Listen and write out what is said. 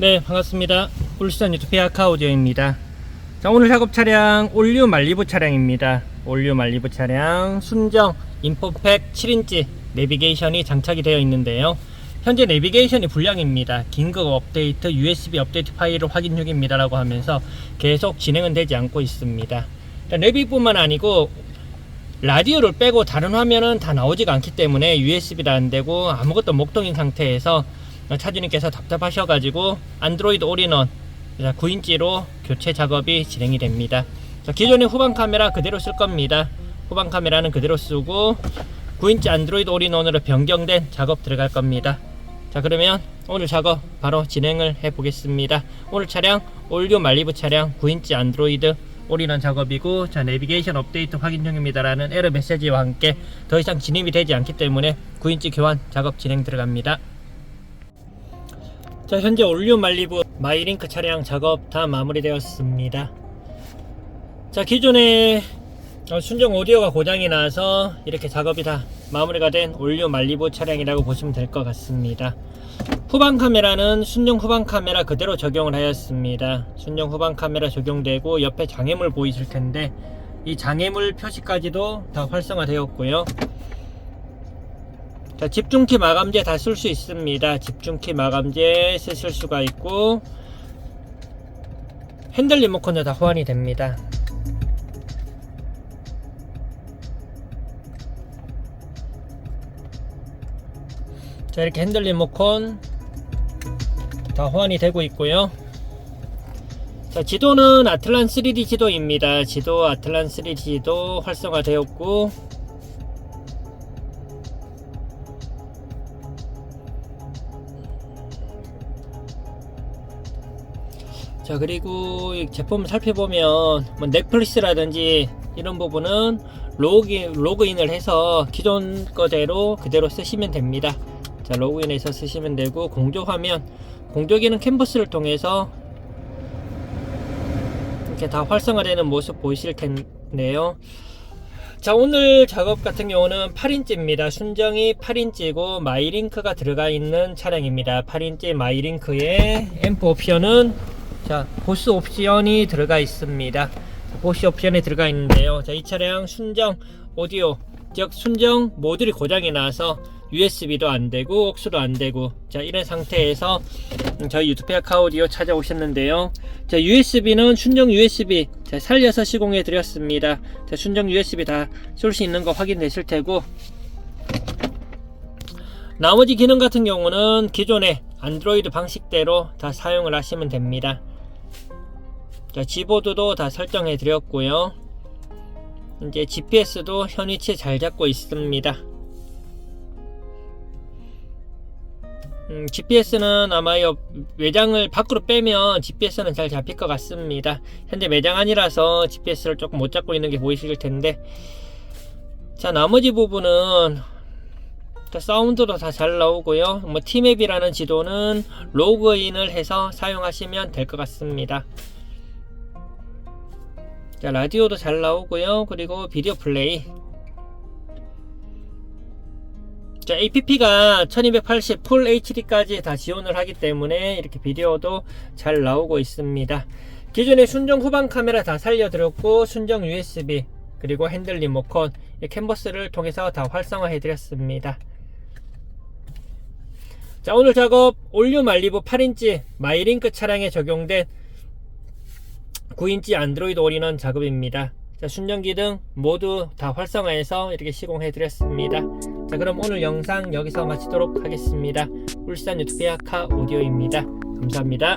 네 반갑습니다. 울산 유튜브 아카 오디오입니다. 자 오늘 작업 차량 올류 말리부 차량입니다. 올류 말리부 차량 순정 인포팩 7인치 내비게이션이 장착이 되어 있는데요. 현재 내비게이션이 불량입니다. 긴급 업데이트 USB 업데이트 파일을 확인 중입니다 라고 하면서 계속 진행은 되지 않고 있습니다. 자, 내비뿐만 아니고 라디오를 빼고 다른 화면은 다 나오지가 않기 때문에 USB도 안 되고 아무것도 목동인 상태에서 차주님께서 답답하셔가지고 안드로이드 올인원 9인치로 교체 작업이 진행이 됩니다. 자, 기존의 후방 카메라 그대로 쓸 겁니다. 후방 카메라는 그대로 쓰고 9인치 안드로이드 올인원으로 변경된 작업 들어갈 겁니다. 자 그러면 오늘 작업 바로 진행을 해 보겠습니다. 오늘 차량 올류 말리브 차량 9인치 안드로이드 올인원 작업이고 자 내비게이션 업데이트 확인 중입니다라는 에러 메시지와 함께 더 이상 진입이 되지 않기 때문에 9인치 교환 작업 진행 들어갑니다. 자 현재 올류 말리브 마이링크 차량 작업 다 마무리되었습니다. 자 기존에 어, 순정 오디오가 고장이 나서 이렇게 작업이 다 마무리가 된 올류 말리브 차량이라고 보시면 될 것 같습니다. 후방 카메라는 순정 후방 카메라 그대로 적용을 하였습니다. 순정 후방 카메라 적용되고 옆에 장애물 보이실 텐데 이 장애물 표시까지도 다 활성화되었고요. 자, 집중키 마감재 다 쓸 수 있습니다. 집중키 마감재 쓰실 수가 있고 핸들 리모컨도 다 호환이 됩니다. 자 이렇게 핸들 리모컨 다 호환이 되고 있고요 자 지도는 아틀란 3D 지도입니다 지도 아틀란 3D 지도 활성화되었고 자 그리고 이 제품 살펴보면 뭐 넷플릭스라든지 이런 부분은 로그인, 로그인을 해서 기존 거대로 그대로 쓰시면 됩니다. 자 로그인해서 쓰시면 되고 공조 화면 공조 기는 캔버스를 통해서 이렇게 다 활성화되는 모습 보이실 텐데요. 자 오늘 작업 같은 경우는 8인치입니다. 순정이 8인치고 마이링크가 들어가 있는 차량입니다. 8인치 마이링크에 앰프 옵션은 자 보스 옵션이 들어가 있습니다. 보스 옵션이 들어가 있는데요. 자 이 차량 순정 오디오 즉 순정 모듈이 고장이 나서 USB도 안 되고 옥수도 안 되고 자 이런 상태에서 음, 저희 유튜브 카오디오 찾아오셨는데요. 자 USB는 순정 USB 자, 살려서 시공해 드렸습니다. 자, 순정 USB 다쏠수 있는 거 확인되실 테고 나머지 기능 같은 경우는 기존의 안드로이드 방식대로 다 사용을 하시면 됩니다 자 지보드도 다 설정해 드렸고요 이제 GPS도 현 위치 잘 잡고 있습니다 음, GPS는 아마 이 외장을 밖으로 빼면 GPS는 잘 잡힐 것 같습니다. 현재 매장 아니라서 GPS를 조금 못 잡고 있는 게 보이실 텐데, 자 나머지 부분은 자, 사운드도 다 잘 나오고요. 뭐 티맵이라는 지도는 로그인을 해서 사용하시면 될 것 같습니다. 자 라디오도 잘 나오고요. 그리고 비디오 플레이 자, APP가 1280 풀 HD까지 다 지원을 하기 때문에 이렇게 비디오도 잘 나오고 있습니다. 기존의 순정 후방 카메라 다 살려드렸고 순정 USB 그리고 핸들 리모컨 캔버스를 통해서 다 활성화해 드렸습니다. 자 오늘 작업 올류 말리부 8인치 마이링크 차량에 적용된 9인치 안드로이드 올인원 작업입니다. 자, 순정기 등 모두 다 활성화해서 이렇게 시공해 드렸습니다. 자, 그럼 오늘 영상 여기서 마치도록 하겠습니다. 울산 유튜브 카 오디오입니다. 감사합니다.